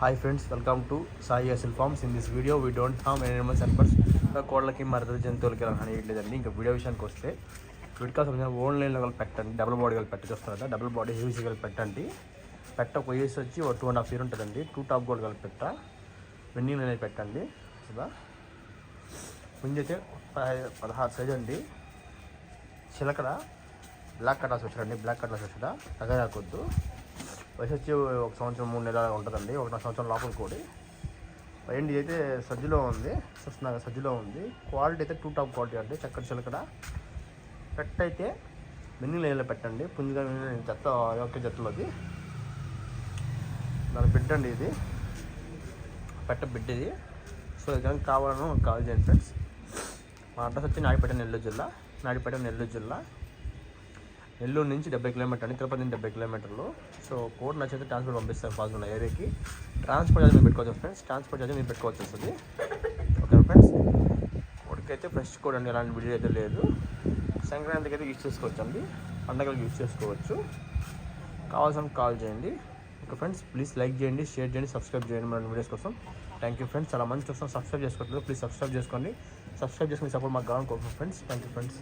Hi friends welcome to Sai Aseel farms in this video we don't harm animals and birds ఇంకా కోళ్ళకి మరద జంతువులకి ఇలా అనేయట్లేదండి ఇంకా వీడియో విషయానికి వస్తే వీటికి సంబంధించిన ఓన్లైన్లో కలిపి పెట్టండి డబుల్ బాడీ కలిపి పెట్టి చూస్తారు కదా డబుల్ బాడీ హెవీసీ కలిపి పెట్టండి పెట్ట ఒక ఇయర్స్ వచ్చి ఒక టూ అండ్ హాఫ్ ఇయర్ ఉంటుందండి. టూ టాప్ గోల్డ్ కలిపి పెట్ట వెన్నింగ్ అనేది పెట్టండి కదా ముందు అయితే పదహారు సైజ్ అండి. చిలకడ బ్లాక్ కటాస్ వచ్చాడండి. బ్లాక్ కటాస్ వచ్చాడా? తగరాకొద్దు. వయసు వచ్చి ఒక సంవత్సరం మూడు నెలల ఉంటుందండి. ఒక సంవత్సరం లోపల కోడి. పైండి అయితే సజ్జలో ఉంది. చూస్తున్నారు సజ్జలో ఉంది. క్వాలిటీ అయితే టూ టాప్ క్వాలిటీ అండి. చక్కటి చిలకడ. పెట్ట అయితే మిన్నింగ్ లైన్లో పెట్టండి. పుంజుగా చెత్త యొక్క అది దాని బిడ్డ అండి ఇది. పెట్ట బిడ్డ ఇది. సో ఇది కనుక కావాలను కాల్ చేయండి ఫ్రెండ్స్. మా అడ్రస్ వచ్చి నాడిపేట నెల్లూరు జిల్లా. నాడిపేట నెల్లూరు జిల్లా. నెల్లూరు నుంచి డెబ్బై కిలోమీటర్ అండి తిరుపతి నుంచి డెబ్బై కిలోమీటర్లు. సో కోడ్ నచ్చితే ట్రాన్స్పోర్ట్ పంపిస్తారు ఫాస్ట్ ఉన్న ఏరియాకి. ట్రాన్స్పోర్ట్ అయితే మీరు పెట్టుకోవచ్చు ఫ్రెండ్స్ ట్రాన్స్పోర్ట్ అయితే మీరు పెట్టుకోవచ్చు వస్తుంది ఓకే ఫ్రెండ్స్ కోడ్కి అయితే ఫ్రెష్ కోడ్ అండి. ఎలాంటి వీడియో అయితే లేదు. సంక్రాంతికి అయితే యూజ్ చేసుకోవచ్చు అండి. పండగలకు యూజ్ చేసుకోవచ్చు. కావాల్సిన కాల్ చేయండి. ఓకే ఫ్రెండ్స్ ప్లీజ్ లైక్ చేయండి షేర్ చేయండి సబ్స్క్రైబ్ చేయండి మన వీడియోస్ కోసం. థ్యాంక్ యూ ఫ్రెండ్స్ చాలా మంచి చూస్తాం సబ్స్క్రైబ్ చేసుకోవట్లేదు. ప్లీజ్ సబ్స్క్రైబ్ చేసుకోండి. సబ్స్క్రైబ్ చేసుకుని సపోర్ట్ మాకు కావాలనుకోవచ్చు ఫ్రెండ్స్. Thank you friends